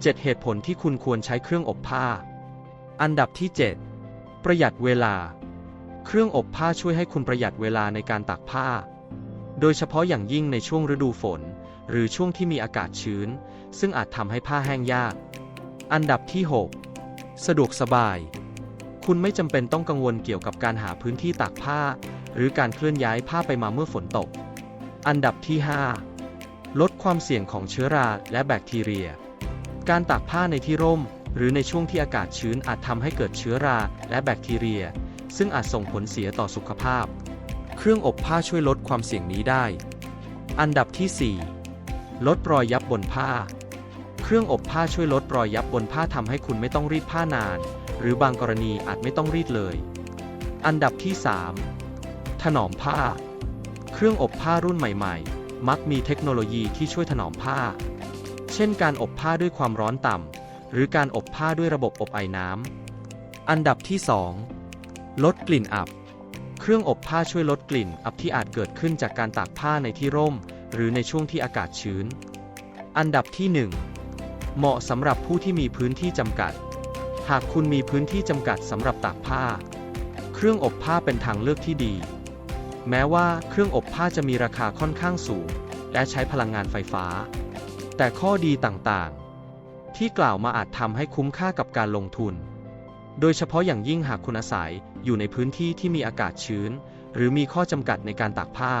7 เหตุผลที่คุณควรใช้เครื่องอบผ้า อันดับที่ 7 ประหยัดเวลา เครื่องอบผ้าช่วยให้คุณประหยัดเวลาในการตากผ้า โดยเฉพาะอย่างยิ่งในช่วงฤดูฝน หรือช่วงที่มีอากาศชื้น ซึ่งอาจทำให้ผ้าแห้งยาก อันดับที่ 6 สะดวกสบาย คุณไม่จำเป็นต้องกังวลเกี่ยวกับการหาพื้นที่ตากผ้า หรือการเคลื่อนย้ายผ้าไปมาเมื่อฝนตก อันดับที่ 5 ลดความเสี่ยงของเชื้อราและแบคทีเรีย การตากผ้าในที่ร่ม หรือในช่วงที่อากาศชื้นอาจทำให้เกิดเชื้อราและแบคทีเรีย ซึ่งอาจส่งผลเสียต่อสุขภาพ เครื่องอบผ้าช่วยลดความเสี่ยงนี้ได้ อันดับที่ 4 ลดรอยยับบนผ้า เครื่องอบผ้าช่วยลดรอยยับบนผ้าทำให้คุณไม่ต้องรีดผ้านาน หรือบางกรณีอาจไม่ต้องรีดเลย อันดับที่ 3 ถนอมผ้า เครื่องอบผ้ารุ่นใหม่ ๆ มักมีเทคโนโลยีที่ช่วยถนอมผ้า ช่นการอบผ้าด้วยความร้อนต่ำ หรือการอบผ้าด้วยระบบอบไอน้ำ อันดับที่ 2 ลดกลิ่นอับ เครื่องอบผ้าช่วยลดกลิ่นอับที่อาจเกิดขึ้นจากการตากผ้าในที่ร่ม หรือในช่วงที่อากาศชื้น อันดับที่ 1 เหมาะสำหรับผู้ที่มีพื้นที่จำกัด หากคุณมีพื้นที่จำกัดสำหรับตากผ้า เครื่องอบผ้าเป็นทางเลือกที่ดี แม้ว่าเครื่องอบผ้าจะมีราคาค่อนข้างสูง และใช้พลังงานไฟฟ้า แต่ข้อดีต่างๆ ที่กล่าวมาอาจทำให้คุ้มค่ากับการลงทุน โดยเฉพาะอย่างยิ่งหากคุณอาศัยอยู่ในพื้นที่ที่มีอากาศชื้น หรือมีข้อจำกัดในการตากผ้า